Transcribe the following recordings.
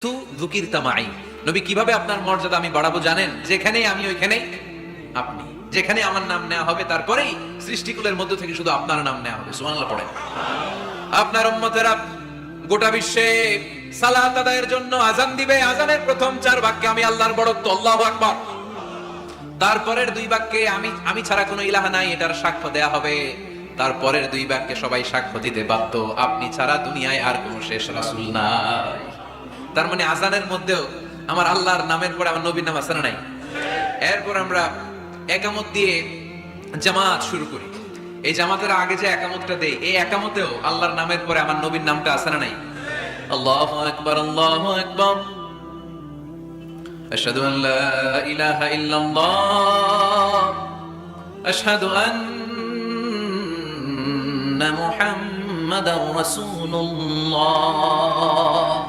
তু দুকির তামাই। নবী, কীভাবে আপনার মর্যাদা আমি বাড়াবো জানেন? যেখানেই আমি, ওইখানেই আপনি। যেখানে আমার নাম নেওয়া হবে, তারপরেই সৃষ্টিকুলের মধ্য থেকে শুধু আপনার নাম নেওয়া হবে। পড়ে আপনার গোটা বিশ্বে সালাত আদায়ের জন্য আজান দিবে। আজানের প্রথম চার বাক্যে আমি আল্লাহর আকবার। তারপরের দুই বাক্যে আমি আমি ছাড়া কোনো ইলাহা নাই, এটার সাক্ষ্য দেয়া হবে। তারপরের দুই বাক্যে সবাই সাক্ষ্য দিতে বাধ্য। আপনি ছাড়া দুনিয়ায় আর কোনো শেষ নাই। তার মানে আজানের মধ্যেও আমার আল্লাহর নামের পরে আমার নবীর নাম আছে না নাই এরপর আমরা একামত দিয়ে জামাত শুরু করি এই জামাতের আগে যে একামতটা দেই এই একামতেও আল্লাহর নামের পরে আমার নবীর নামটা আছে না নাই আল্লাহু আকবার আল্লাহু আকবার أشهد أن لا إله إلا الله أشهد أن محمدا رسول الله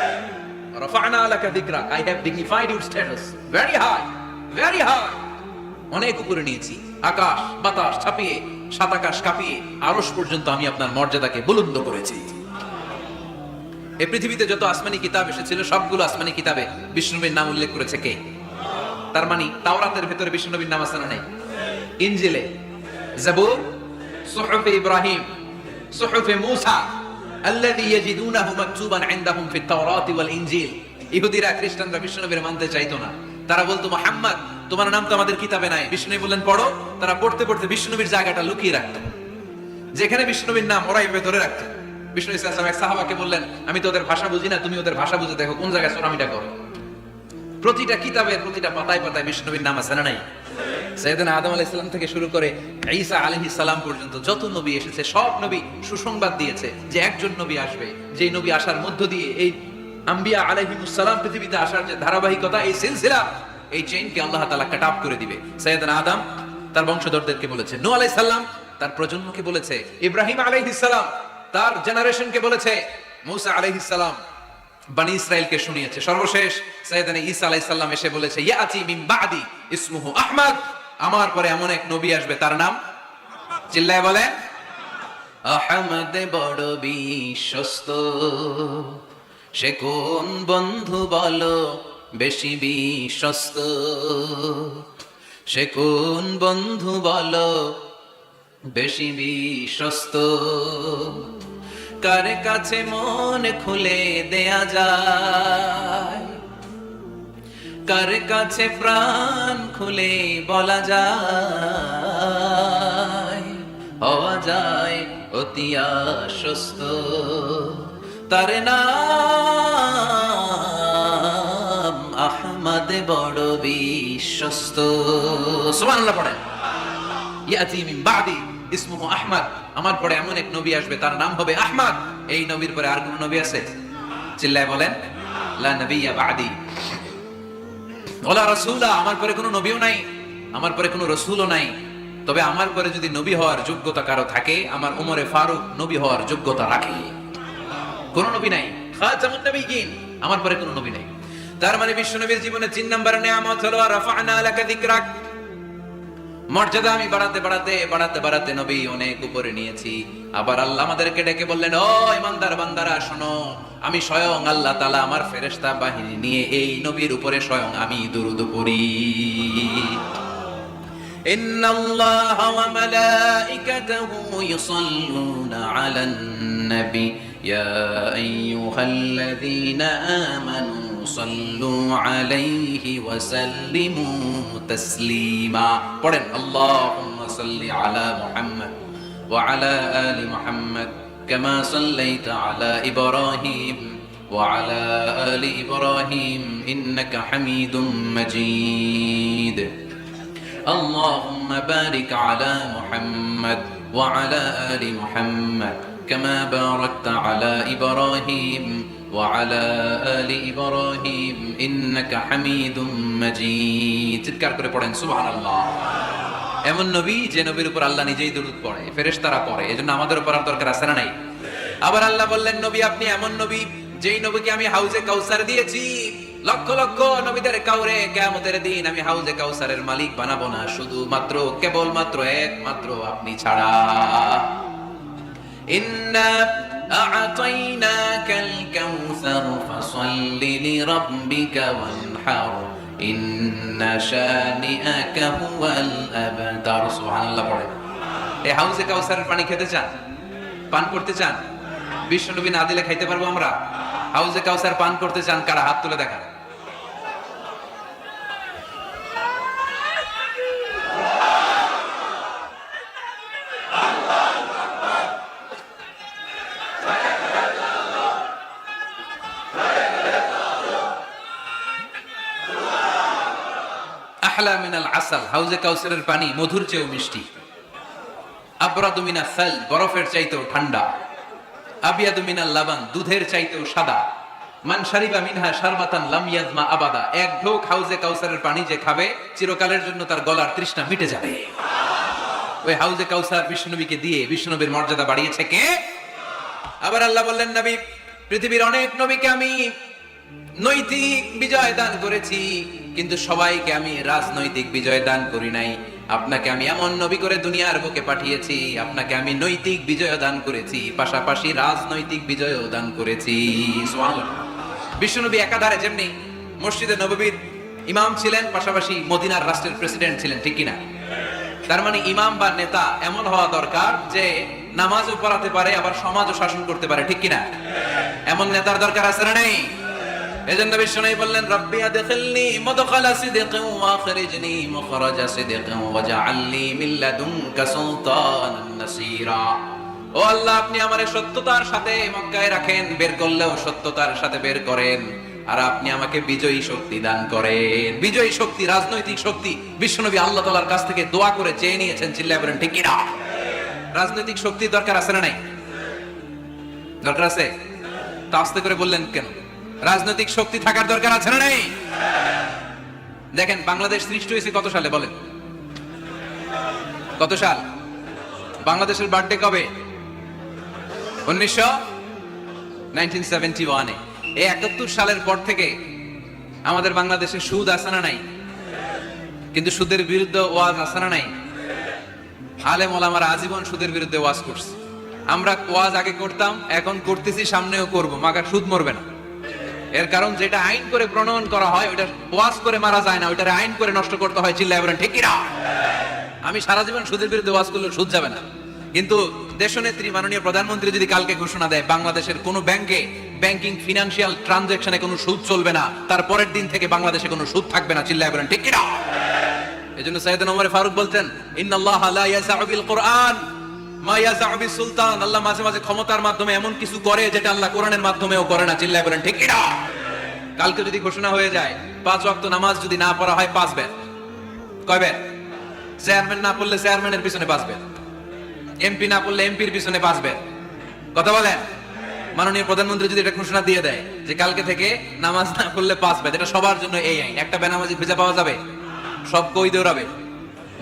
রফানা লাকা যিকরাক I have dignified your status very high very high অনেক উপরে নিয়েছি। আকাশ, বাতাস ছাপিয়ে সাত আকাশ কাঁপিয়ে, আরশ পর্যন্ত আমি আপনার মর্যাদাকে বুলন্দ করেছি। এই পৃথিবীতে যত আসমানি কিতাব এসেছিল, সবগুলো আসমানি কিতাবে বিষ্ণুবীর নাম উল্লেখ করেছে কে? তার মানে তাওরাতের ভেতরে বিষ্ণুনবীর নাম আছে নাই? ইনজিলে জাবুর সুহুফে ইব্রাহিম, সুহুফে মূসা মাকতুবান ইনদাহুম ফিত তাওরাতি ওয়াল ইনজিল। ইহুদিরা, খ্রিস্টানরা মানতে চাইতো না। তারা বলতো তোমার নাম তো আমাদের কিতাবে নাই। বিষ্ণু বললেন, পড়ো। তারা পড়তে পড়তে বিষ্ণুনবীর জায়গাটা লুকিয়ে রাখতো। যেখানে বিষ্ণুনবীর নাম এভাবে ধরে রাখতো। বিষ্ণু ইসলাম এক সাহাবাকে বললেন, আমি তো ওদের ভাষা বুঝি না, তুমি ওদের ভাষা বুঝে, দেখো কোন জায়গায় সোনামিটা করো। প্রতিটা কিতাবের প্রতিটা পাতায় পাতায় বিষ্ণুবীর নাম আছে না নাই? সৈয়দিন আদম আলাইহিস সালাম থেকে শুরু করে ঈসা আলাইহিস সালাম পর্যন্ত যত নবী এসেছে, সব নবী সুসংবাদ দিয়েছে যে একজন নবী আসবে। যে নবী আসার মধ্য দিয়ে এই আম্বিয়া আলাইহিমুস সালাম পৃথিবীতে আসার যে ধারাবাহিকতা, এই সিলসিলা, এই চেইনকে আল্লাহ তাআলা কাট আপ করে দিবে। সৈয়দিন আদম তার বংশধরদেরকে বলেছে, নূহ আলাইহিস সালাম তার প্রজন্মকে বলেছে, ইব্রাহিম আলাইহিস সালাম তার জেনারেশনকে বলেছে, মুসা আলাইহিস সালাম বানি ইসরায়েলকে শুনিয়েছে। সর্বশেষ সৈয়দানা ঈসা আলাইহিস এসে বলেছে, ইয়াতি মিন বাদি ইসমুহু আহমদ। আমার পরে এমন এক নবী আসবে, তার নাম? চিল্লায় বলে আহমদ বড় বিশ্বস্ত, সে কোন বন্ধু বলো বেশি বিশ্বস্ত? সে কোন বন্ধু বলো বেশি বিশ্বস্ত? কার কাছে মন খুলে দেয়া যায়? কার কাছে প্রাণ খুলে বলা যায়? হওয়া যায় অতি আশ্বস্ত। তার নাম আহমদ বড় বিশ্বস্ত। সুবহানাল্লাহ পড়েন। ইয়াতি আহমদ। আমার পরে এমন এক নবী আসবে, তার নাম হবে আহমদ। এই নবীর পরে আর কোন নবী আছে? চিল্লায় বলেন, লা নবিয়্যা বাদি। ওলা রাসূলা আমার পরে কোনো নবীও নাই, আমার পরে কোনো রসুলও নাই। তবে আমার পরে যদি নবী হওয়ার যোগ্যতা কারও থাকে, আমার উমরে ফারুক নবী হওয়ার যোগ্যতা রাখে। কোন নবী নাই। খাতামুন নবিয়্যিন আমার পরে কোনো নবী নাই। তার মানে বিশ্ব নবীর জীবনে তিন নম্বর নিয়ামত হলো রাফা'না লাকা যিকরাক। মর্যাদা আমি বাড়াতে বাড়াতে বাড়াতে বাড়াতে নবী অনেক উপরে নিয়েছি আবার আল্লাহ আমাদেরকে ডেকে বললেন ও ইমানদার বান্দারা শোনো আমি স্বয়ং আল্লাহ তালা আমার ফেরেশতা বাহিনী নিয়ে এই নবীর উপরে স্বয়ং আমি দুরুদ পড়ি إن الله وملائكته يصلون على النبي يا أيها الذين آمنوا صلوا عليه وسلموا تسليما. قرن اللهم صل على محمد وعلى آل محمد كما صليت على إبراهيم وعلى آل إبراهيم إنك حميد مجيد. اللهم بارك على محمد وعلى آل محمد كما باركت على إبراهيم وعلى آل إبراهيم إنك حميد মাজিদ চিৎকার করে পড়েন সুবহানাল্লাহ এমন নবী যে নবীর উপর আল্লাহ নিজেই দরুদ পড়ে ফেরেশতারা পড়ে এজন্য আমাদের উপর আর দরকার আছে না নাই আবার আল্লাহ বললেন নবী আপনি এমন নবী যেই নবীকে আমি হাউজে কাউসার দিয়েছি লক্ষ লক্ষ নবীদের কাউরে কেয়ামতের দিন আমি হাউজে কাউসারের মালিক বানাবো না শুধু মাত্র কেবল মাত্র একমাত্র আপনি ছাড়া ইন্না আ'তাইনাকাল কাউসার ফাসাল্লি লিরাব্বিকা ওয়ানহার ইন্না শানিআকা হুয়াল আবতার সুবহানাল্লাহ পড়ে। এই হাউজে কাউসারের পানি খেতে চান? পান করতে চান? বিশ্বনবী না দিলে খাইতে পারব আমরা? হাউজে কাউসার পান করতে চান, কারা হাত তুলে দেখান? মিনাল আসাল, হাউজে কাউসারের পানি, মধুর চেয়েও মিষ্টি। আবরাদু মিনা সাল বরফের চাইতেও ঠান্ডা। আবিয়াদু মিনাল লাবান, দুধের চাইতেও সাদা। মান শারিবা মিনহা শারবাতান লাম ইয়াজমা আবাদা। এক ঢোক হাউজে কাউসারের পানি যে খাবে, চিরকালের জন্য তার গলার তৃষ্ণা মিটে যাবে। ওই হাউজে কাউসার বিষ্ণুনবীকে দিয়ে বিষ্ণুনবীর মর্যাদা বাড়িয়েছে কে? আবার আল্লাহ বললেন, নবী, পৃথিবীর অনেক নবীকে আমি নৈতিক বিজয় দান করেছি, কিন্তু সবাইকে আমি রাজনৈতিক বিজয় দান করি নাই। আপনাকে আমি এমন নবী করে দুনিয়ার বুকে পাঠিয়েছি, আপনাকে আমি নৈতিক বিজয় দান করেছি, পাশাপাশি রাজনৈতিক বিজয় দান করেছি। একাধারে যেমনি মসজিদে নববীর ইমাম ছিলেন, পাশাপাশি মদিনার রাষ্ট্রের প্রেসিডেন্ট ছিলেন, ঠিক কিনা? তার মানে ইমাম বা নেতা এমন হওয়া দরকার যে নামাজও পড়াতে পারে, আবার সমাজও শাসন করতে পারে, ঠিক কিনা? এমন নেতার দরকার আছে না নেই? এজন্য বললেন ওয়া মুখরাজা সিদকিন ওয়াজআলনি মিন লাদুনকা সুলতানান নাসীরা। ও আল্লাহ, আপনি আমারে সত্যতার সাথে মক্কায় রাখেন, বের করলেও সত্যতার সাথে বের করেন। আর আপনি আমাকে বিজয়ী শক্তি দান করেন। বিজয়ী শক্তি, রাজনৈতিক শক্তি। বিশ্বনবী আল্লাহ তালার কাছ থেকে দোয়া করে চেয়ে নিয়েছেন চিল্লা বলেন, ঠিক কিনা? রাজনৈতিক শক্তি দরকার আছে না নাই? দরকার আছে? তা আস্তে করে বললেন কেন? রাজনৈতিক শক্তি থাকার দরকার আছে না নাই? দেখেন, বাংলাদেশ সৃষ্টি হয়েছে কত সালে বলেন? কত সাল? বাংলাদেশের বার্থডে কবে? উনিশশো সেভেন্টি ওয়ানে এই একাত্তর সালের পর থেকে আমাদের বাংলাদেশে সুদ আসানা নাই? কিন্তু সুদের বিরুদ্ধে ওয়াজ আসানা নাই? আলেম ওলামার আজীবন সুদের বিরুদ্ধে ওয়াজ করছে। আমরা ওয়াজ আগে করতাম, এখন করতেছি, সামনেও করব, মাগার সুদ মরবে না। এর কারণ যেটা আইন করে প্রণয়ন করা হয় ওটা ওয়াজ করে মারা যায় না ওইটা আইন করে নষ্ট করতে হয় চিল্লায় বলেন ঠিক কিনা? আমি সারা জীবন সুদের বিরুদ্ধে ওয়াজ করলে সুদ যাবে না। কিন্তু দেশনেত্রী, মাননীয় প্রধানমন্ত্রী যদি কালকে ঘোষণা দেয়, বাংলাদেশের কোন ব্যাংকে ব্যাংকিং ফিনান্সিয়াল ট্রানজাকশনে কোনো সুদ চলবে না, তার পরের দিন থেকে বাংলাদেশে কোনো সুদ থাকবে না চিল্লায় বলেন ঠিক কিনা? এজন্য সাইয়েদ ওমর ফারুক বলতেন, ইন্নাল্লাহ লা ইয়াসাউ বিল কোরআন। মা ইয়াসাউ বিস সুলতান, আল্লাহ মাঝে মাঝে ক্ষমতার মাধ্যমে এমন কিছু করে যেটা আল্লাহ কোরআনের মাধ্যমেও করে না। চিল্লায় বলেন, ঠিক কিনা? কালকে যদি ঘোষণা হয়ে যায়, পাঁচ ওয়াক্ত নামাজ যদি না পড়া হয়, পাঁচ বের কয় চেয়ারম্যান না পড়লে চেয়ারম্যানের পিছনে পাঁচ বের এমপি না পড়লে এমপির পিছনে পাঁচ বের কথা বলেন? মাননীয় প্রধানমন্ত্রী যদি এটা ঘোষণা দিয়ে দেয় যে কালকে থেকে নামাজ না পড়লে পাঁচ বেদ, এটা সবার জন্য এই আইন। একটা বেনামাজি খুঁজে পাওয়া যাবে? সব কই দৌড়াবে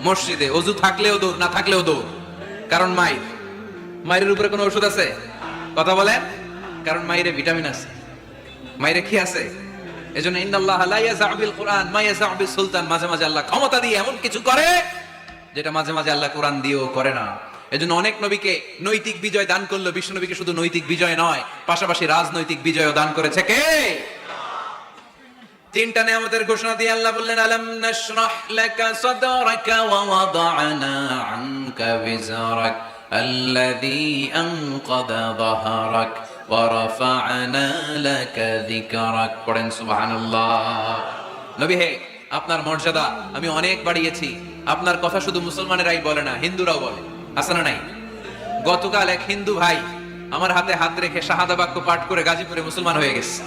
মসজিদে অজু থাকলেও দৌড়, না থাকলেও দৌড়। কারণ মায়ের মায়ের উপরে কোনো ওষুধ আছে? কথা বলেন, কারণ মায়েরে ভিটামিন আছে। মায়েরে কি আছে? এজন্য ইন্নাল্লাহ লা ইয়াসাউ বিল কোরআন, মা ইয়াসাউ বিস সুলতান। মাঝে মাঝে আল্লাহ ক্ষমতা দিয়ে এমন কিছু করে, যেটা মাঝে মাঝে আল্লাহ কোরআন দিয়েও করে না। এজন্য অনেক নবীকে নৈতিক বিজয় দান করল। বিশ্ব নবীকে শুধু নৈতিক বিজয় নয়, পাশাপাশি রাজনৈতিক বিজয়ও দান করেছে কে? তিনটা নিয়ামতের ঘোষণা দিয়ে আল্লাহ বললেন আলাম নাশরাহ লাকা সাদরাকা ওয়া ওয়াদা'না আনকা বিজরাক الذي أنقض ظهرك ورفعنا لك ذكرك পড়েন সুবহানাল্লাহ নবী হে আপনার মর্যাদা আমি অনেক বাড়িয়েছি আপনার কথা শুধু মুসলমানেরাই বলে না হিন্দুরাও বলে আছে না নাই গতকাল এক হিন্দু ভাই আমার হাতে হাত রেখে শাহাদা বাক্য পাঠ করে গাজীপুরে মুসলমান হয়ে গেছে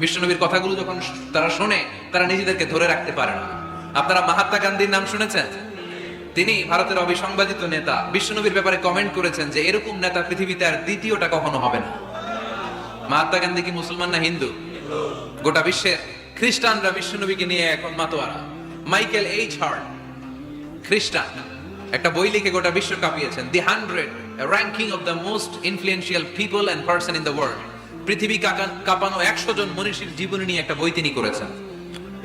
বিষ্ণুনবীর কথাগুলো যখন তারা শোনে, তারা নিজেদেরকে ধরে রাখতে পারে না। আপনারা মহাত্মা গান্ধীর নাম শুনেছেন? তিনি ভারতের অবিসংবাদিত নেতা। বিষ্ণুনবীর ব্যাপারে কমেন্ট করেছেন যে, এরকম নেতা পৃথিবীতে আর দ্বিতীয়টা কখনো হবে না। মহাত্মা গান্ধী কি মুসলমান না হিন্দু? গোটা বিশ্বের খ্রিস্টানরা বিশ্বনবীকে নিয়ে এখন মাতোয়ারা। মাইকেল এইচ হার্ট, খ্রিস্টান, একটা বই লিখে গোটা বিশ্ব কাঁপিয়েছেন। The hundred ranking of the most influential people and person in the world পৃথিবী কাঁপানো একশো জন মনীষীর জীবনী নিয়ে একটা বই তিনি করেছেন।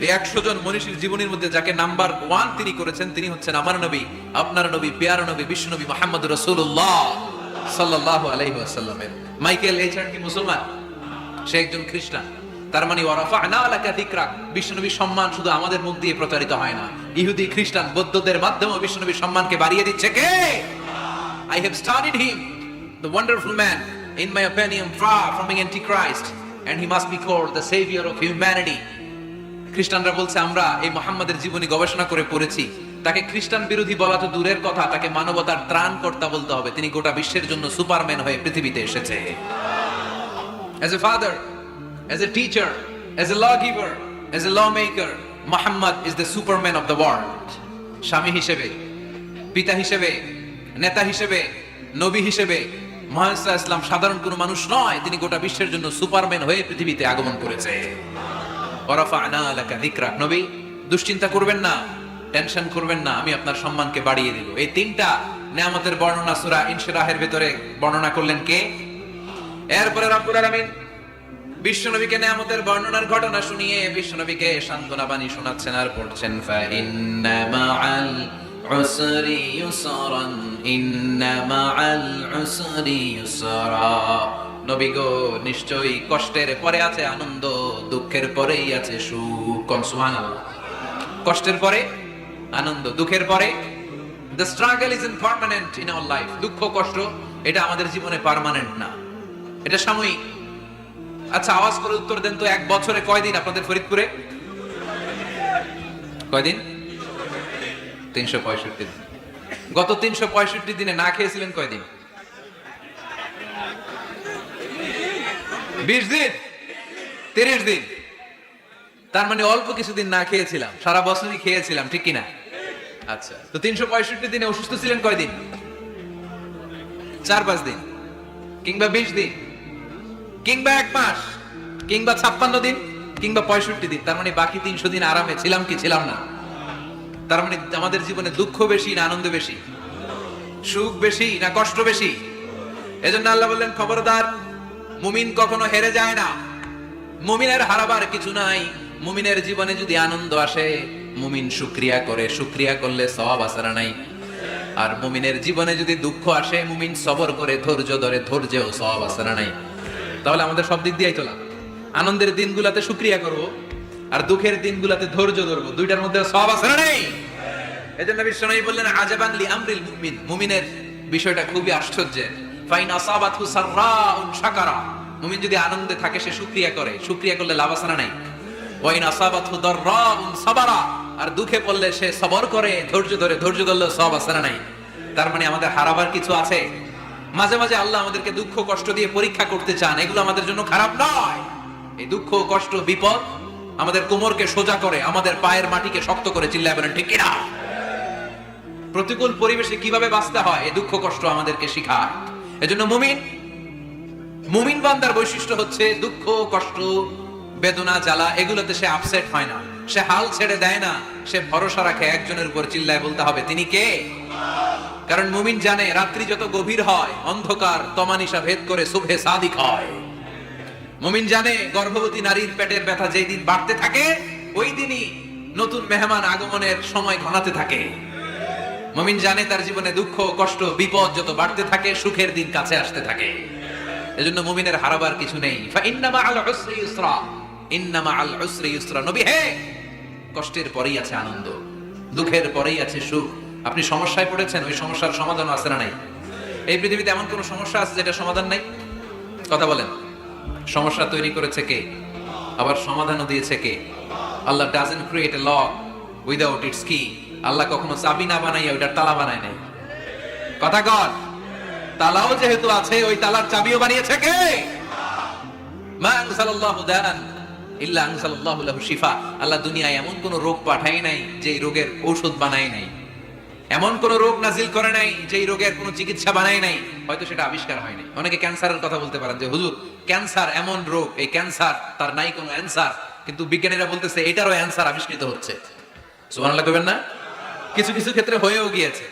এই একশো জন মনীষীর জীবনীর মধ্যে যাকে নাম্বার ওয়ান তিনি করেছেন তিনি হচ্ছেন আমার নবী আপনার নবী পেয়ার নবী বিশ্ব নবী মোহাম্মদ রসুল্লাহ সাল্লাহ আলাইহি আসাল্লামের মাইকেল এইচ কি মুসলমান? সে একজন খ্রিস্টান। তার মানে ওয়ারাফা না আলাকা দিকরা বিশ্বনবীর সম্মান শুধু আমাদের মুখ দিয়ে প্রচারিত হয় না। ইহুদি খ্রিস্টান বৌদ্ধদের মাধ্যমে বিশ্বনবীর সম্মানকে বাড়িয়ে দিচ্ছে কে? I have studied him, the wonderful man, in my opinion, far from being antichrist, and he must be called the savior of humanity. খ্রিস্টানরা বলছে আমরা এই মোহাম্মদের জীবনী গবেষণা করে পড়েছি তাকে খ্রিস্টান বিরোধী বলা তো দূরের কথা তাকে মানবতার ত্রাণ কর্তা বলতে হবে তিনি গোটা বিশ্বের জন্য সুপারম্যান হয়ে পৃথিবীতে এসেছে As a father, as a teacher, as a lawgiver, as a lawmaker, Muhammad is the superman of the world. স্বামী হিসেবে পিতা হিসেবে নেতা হিসেবে নবী হিসেবে মহাসা ইসলাম সাধারণ কোনো মানুষ নয়, তিনি গোটা বিশ্বের জন্য সুপারম্যান হয়ে পৃথিবীতে আগমন করেছে। নবী, দুশ্চিন্তা করবেন না, টেনশন করবেন না, আমি আপনার সম্মানকে বাড়িয়ে দিব। এই তিনটা নিয়ামতের বর্ণনা সূরা ইনশিরাহের ভিতরে বর্ণনা করলেন কে? এরপরে রব্বুল আলামিন বিশ্বনবীকে নিয়ামতের বর্ণনার ঘটনা শুনিয়ে বিশ্বনবীকে সান্ত্বনা বাণী শোনাচ্ছেন আর পড়ছেন, ফা ইন্না মাআল উসরি ইউসরান ইন্না মাআল উসরি ইউসরা নবী গো, নিশ্চয়ই কষ্টের পরে আছে আনন্দ, দুঃখের পরেই আছে সুখ কষ্টের পরে, আনন্দ, দুঃখের পরে? The struggle is impermanent in our life দুঃখ, কষ্ট, এটা আমাদের জীবনে পার্মানেন্ট না। এটা সাময়িক। আচ্ছা আওয়াজ করে উত্তর দেন তো, এক বছরে কয়দিন আপনাদের ফরিদপুরে? কয়দিন? তিনশো পঁয়ষট্টি দিন। গত তিনশো পঁয়ষট্টি দিনে না খেয়েছিলেন কয়দিন? বিশ দিন? তিরিশ দিন। তার মানে অল্প কিছুদিন না খেয়েছিলাম। সারা বছরই খেয়েছিলাম, ঠিক কিনা? আচ্ছা তো তিনশো পঁয়ষট্টি দিনে অসুস্থ ছিলেন কয়দিন? চার পাঁচ দিন। কিংবা বিশ দিন। কিংবা এক মাস। কিংবা ছাপ্পান্ন দিন। কিংবা পঁয়ষট্টি দিন। তার মানে বাকি তিনশো দিন আরামে ছিলাম কি ছিলাম না? তার মানে আমাদের জীবনে দুঃখ বেশি না আনন্দ বেশি? সুখ বেশি না কষ্ট বেশি? এজন্য আল্লাহ বললেন, খবরদার, মুমিন কখনো হেরে যায় না। মুমিনের হারাবার কিছু নাই। মুমিনের জীবনে যদি আনন্দ আসে, মুমিন শুক্রিয়া করে। শুক্রিয়া করলে সব আসারা নাই। আর মুমিনের জীবনে যদি দুঃখ আসে, মুমিন সবর করে, ধৈর্য ধরে, ধৈর্যেও সব আসারা নাই। তাহলে আমাদের সব দিক দিয়েই চলা আনন্দের দিনগুলাতে শুক্রিয়া করব। আর দুঃখের দিনগুলাতে ধৈর্য ধরবো। দুইটার মধ্যে সব আসারা নেই? এজন্য বিশ্বনবী বললেন, আজাবান লি আমরিল মুমিন। মুমিনের বিষয়টা খুবই আশ্চর্যের। ফাইন আসাবাতহু সাররাউন শাকারা। মুমিন যদি আনন্দে থাকে, সে শুকরিয়া করে। শুকরিয়া করলে লাভ আছে আসানা নাই? ওয়াইন আসাবাতহু দাররাউন সাবারা। আর দুঃখে পড়লে সে সবর করে, ধৈর্য ধরে। ধৈর্য ধরলে সব আছে আসানা নাই? তার মানে আমাদের হারাবার কিছু আছে? মাঝে মাঝে আল্লাহ আমাদেরকে দুঃখ কষ্ট দিয়ে পরীক্ষা করতে চান। এগুলো আমাদের জন্য খারাপ নয়। এই দুঃখ কষ্ট, বিপদ আমাদের কোমরকে সোজা করে, আমাদের পায়ের মাটিকে শক্ত করে চিল্লায় বলেন, ঠিক কিনা? প্রতিকূল পরিবেশে কীভাবে বাঁচতে হয় এই দুঃখ কষ্ট আমাদেরকে শিখায়। এজন্য মুমিন মুমিন বান্দার বৈশিষ্ট্য হচ্ছে দুঃখ, কষ্ট, বেদনা, জ্বালা, এগুলোতে সে আপসেট হয় না। সে হাল ছেড়ে দেয় না, সে ভরসা রাখে, একজনের উপর চিল্লায় বলতে হবে, তিনি কে? কারণ মুমিন জানে, রাত্রি যত গভীর হয়, অন্ধকার তমানিসা ভেদ করে শুভে সাদিক হয়। মুমিন জানে গর্ভবতী নারীর পেটের ব্যথা যেই দিন বাড়তে থাকে, ওই দিনই নতুন মেহমান আগমনের সময় ঘনাতে থাকে। মমিন জানে তার জীবনে দুঃখ, কষ্ট, বিপদ যত বাড়তে থাকে, সুখের দিন কাছে আসতে থাকে। এজন্য মুমিনের হারাবার কিছু নেই। ইন্নামা আল উসরি ইউসরা। ইন্নামা আল উসরি ইউসরা। নবী হে! কষ্টের পরেই আছে আনন্দ, দুঃখের পরেই আছে সুখ। আপনি সমস্যায় পড়েছেন, ওই সমস্যার সমাধান আছে না নাই? এই পৃথিবীতে এমন কোন সমস্যা আছে যেটা সমাধান নাই? কথা বলেন। সমস্যা তৈরি করেছে কে? আবার সমাধানও দিয়েছে কে? Allah doesn't create a lock without it's কি আল্লাহ কখনো চাবি না বানাইয়া ওইটার তালা বানায় নাই। কথা কর তালাও যেহেতু আছে, ওই তালার চাবিও বানিয়েছে কে? দান ইল্লা শিফা। আল্লাহ দুনিয়ায় এমন কোন রোগ পাঠায় নাই যে রোগের ঔষধ বানায় নাই। এমন কোন রোগ নাজিল করে নাই যে এই রোগের কোনো চিকিৎসা বানায় নাই। হয়তো সেটা আবিষ্কার হয় নাই। অনেকে ক্যান্সারের কথা বলতে পারেন যে, হুজুর ক্যান্সার এমন রোগ, এই ক্যান্সার, তার নাই কোনো অ্যান্সার, কিন্তু বিজ্ঞানীরা বলতেছে এটারও অ্যান্সার আবিষ্কৃত হচ্ছে। সুবহানাল্লাহ লাগবেন না? কিছু কিছু ক্ষেত্রে হয়েও গিয়েছে।